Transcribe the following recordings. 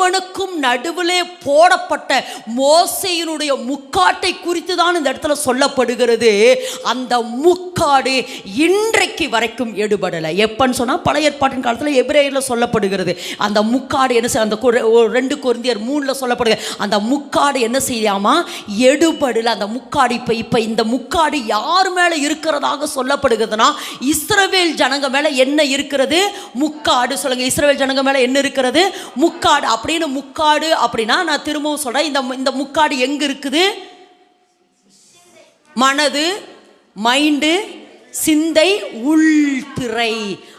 தேவனுக்கும் நடுவிலே போடப்பட்ட மோசையினுடைய முக்காட்டை குறித்து தான் இந்த இடத்துல சொல்லப்படுகிறது. அந்த முக்காடு இன்றைக்கு வரைக்கும் எடுபடலை. எப்பன்னு சொன்னால் பழைய ஏற்பாட்டின் காலத்தில் எபிரேயரில் சொல்லப்படுகிறது. அந்த முக்காடு என்ன செய்ய அந்த ஒரு ரெண்டு குருந்தியர் மூணில் சொல்லப்படுகிறது. அந்த முக்காடு என்ன செய்யாமா? எடுபடலை. அந்த முக்காடு இப்போ இப்போ இந்த முக்காடு யார் மேலே இருக்கிறதாக சொல்லப்படுகிறதுனா இஸ்ரவேல் ஜனங்க மேலே என்ன இருக்கிறது? முக்காடு சொல்லுங்கள் இஸ்ரவேல் ஜனங்க மேலே என்ன இருக்கிறது? முக்காடு. அப்படி அப்படின்னு முக்காடு அப்படின்னா நான் திரும்பவும் சொல்கிறேன் இந்த இந்த முக்காடு எங்கே இருக்குது? மனது மைண்டு சிந்தை உள்திரை.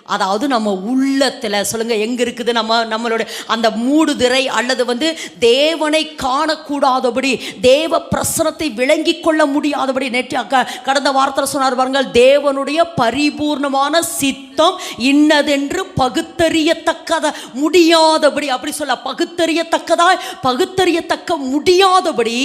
அதாவது நம்ம உள்ளத்தில் சொல்லுங்க எங்க இருக்குது நம்ம நம்மளோட அந்த மூடுதிரை அல்லது வந்து தேவனை காணக்கூடாதபடி தேவ பிரசனத்தை விளங்கி கொள்ள முடியாதபடி நேற்று கடந்த வாரத்தில் சொன்னார் பாருங்கள் தேவனுடைய பரிபூர்ணமான சித்தம் இன்னதென்று பகுத்தறியத்தக்கத முடியாதபடி அப்படி சொல்ல பகுத்தறியத்தக்கதாய் பகுத்தறியத்தக்க முடியாதபடி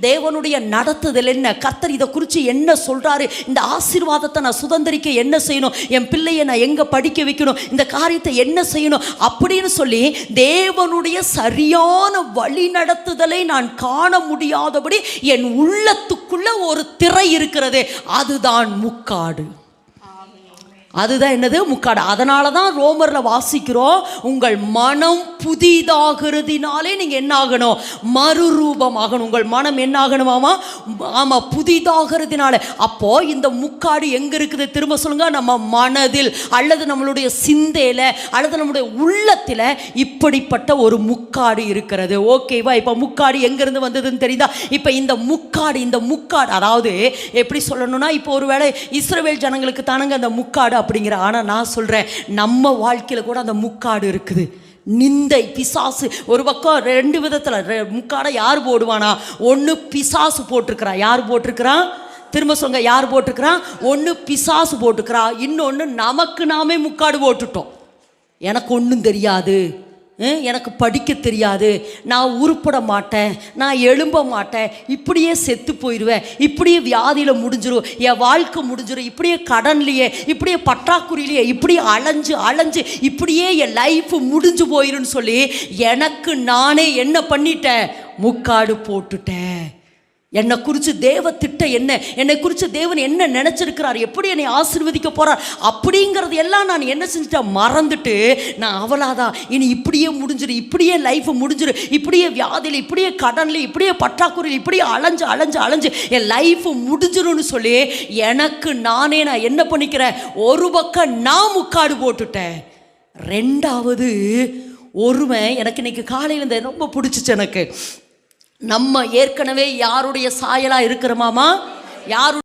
தேவனுடைய நடத்துதல் என்ன? கர்த்தர் இதை குறித்து என்ன சொல்கிறாரு இந்த ஆசீர்வாதத்தை நான் சுதந்திரிக்க என்ன செய்யணும்? என் பிள்ளையை நான் எங்கே படிக்க வைக்கணும்? இந்த காரியத்தை என்ன செய்யணும்? அப்படின்னு சொல்லி தேவனுடைய சரியான வழி நடத்துதலை நான் காண முடியாதபடி என் உள்ளத்துக்குள்ள ஒரு திரை இருக்கிறது. அதுதான் முக்காடு. அதுதான் என்னது? முக்காடு. அதனால தான் ரோமரில் வாசிக்கிறோம் உங்கள் மனம் புதிதாகிறதுனாலே நீங்கள் என்ன ஆகணும் மறுரூபமாகணும். உங்கள் மனம் என்ன ஆகணுமாமா ஆமாம் புதிதாகிறதுனால. அப்போ இந்த முக்காடு எங்கே இருக்குது? திரும்ப சொல்லுங்க நம்ம மனதில் அல்லது நம்மளுடைய சிந்தையில் அல்லது நம்மளுடைய உள்ளத்தில் இப்படிப்பட்ட ஒரு முக்காடு இருக்கிறது. ஓகேவா? இப்போ முக்காடு எங்கேருந்து வந்ததுன்னு தெரியுதா? இப்போ இந்த முக்காடு இந்த முக்காடு அதாவது எப்படி சொல்லணும்னா இப்போ ஒருவேளை இஸ்ரவேல் ஜனங்களுக்கு தானுங்க அந்த முக்காடு அப்படிங்கிற ஆனால் நான் சொல்கிறேன் நம்ம வாழ்க்கையில் கூட அந்த முக்காடு இருக்குது. நிந்தை பிசாசு ஒரு பக்கம் ரெண்டு விதத்தில் முக்காடை யார் போடுவானா? ஒன்று பிசாசு போட்டிருக்கிறான் யார் போட்டிருக்கிறான் திரும்ப சொல்லுங்க யார் போட்டிருக்கிறான் ஒன்று பிசாசு போட்டுக்கிறா இன்னொன்று நமக்கு நாமே முக்காடு போட்டுட்டோம். எனக்கு ஒன்றும் தெரியாது. எனக்கு படிக்க தெரியாது. நான் உருப்பட மாட்டேன். நான் எழும்ப மாட்டேன். இப்படியே செத்து போயிடுவேன் இப்படியே வியாதியில் முடிஞ்சிரும். என் வாழ்க்கை முடிஞ்சிரும். இப்படியே கடன்லையே இப்படியே பற்றாக்குறையிலேயே இப்படியே அலைஞ்சு அலைஞ்சு இப்படியே என் லைஃப் முடிஞ்சு போயிருன்னு சொல்லி எனக்கு நானே என்ன பண்ணிட்டேன்? முக்காடு போட்டுட்டேன். என்னை குறித்து தேவ திட்டம் என்ன? என்னை குறித்து தேவன் என்ன நினச்சிருக்கிறார்? எப்படி என்னை ஆசிர்வதிக்க போகிறார் அப்படிங்கிறது எல்லாம் நான் என்ன செஞ்சுட்டேன் மறந்துட்டு நான் அவளாதான். இனி இப்படியே முடிஞ்சிரு இப்படியே லைஃப்பை முடிஞ்சிரு இப்படியே வியாதியில் இப்படியே கடனில் இப்படியே பற்றாக்குறையில் இப்படியே அலைஞ்சு அலைஞ்சு அலைஞ்சு என் லைஃப் முடிஞ்சிரும்னு சொல்லி எனக்கு நானே நான் என்ன பண்ணிக்கிறேன்? ஒரு பக்கம் நான் முக்காடு போட்டுட்டேன். ரெண்டாவது ஒருவன் எனக்கு இன்னைக்கு காலையில் இந்த ரொம்ப பிடிச்சிச்சு எனக்கு. நம்ம ஏற்கனவே யாருடைய சாயலா இருக்கிறோமாமா யாரு